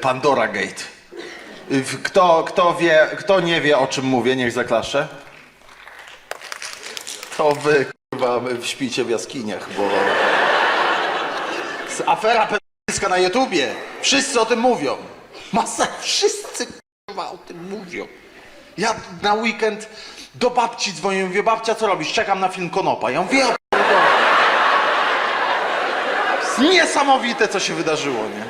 Pandora Gate. Kto, kto wie, kto nie wie o czym mówię, niech zaklasze. To wy, kurwa, śpicie w jaskiniach, bo... Afera pedofilska na YouTubie. Wszyscy o tym mówią. Masa, wszyscy kurwa o tym mówią. Ja na weekend do babci dzwonię, mówię, babcia co robisz? Czekam na film Konopa. Ja mówię. Niesamowite co się wydarzyło, nie?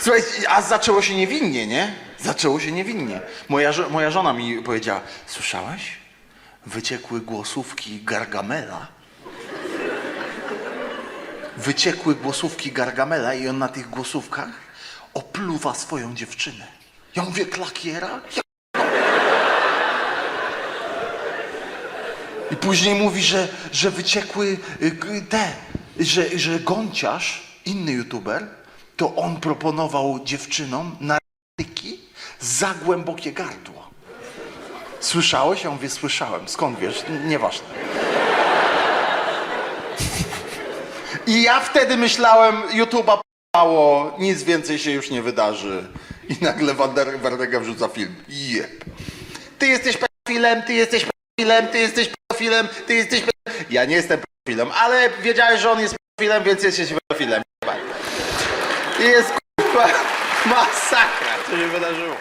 Słuchaj, a zaczęło się niewinnie, nie? Zaczęło się niewinnie. Moja, moja żona mi powiedziała, słyszałeś? Wyciekły głosówki Gargamela. Wyciekły głosówki Gargamela i on na tych głosówkach opluwa swoją dziewczynę. Ja mówię, klakiera? Ja... I później mówi, że, że wyciekły y, te, że, że Gąciarz, inny youtuber, to on proponował dziewczynom narkotyki za głębokie gardło. Słyszałeś? Ja mówię, słyszałem. Skąd wiesz? Nieważne. I ja wtedy myślałem, YouTube'a p***ało, nic więcej się już nie wydarzy. I nagle Wander- wrzuca film. Jep. Ty jesteś pedofilem, ty jesteś pedofilem, ty jesteś pedofilem, ty jesteś. Ja nie jestem pedofilem, ale wiedziałeś, że on jest pedofilem, więc jesteś pedofilem. I jest kurwa masakra, co się wydarzyło.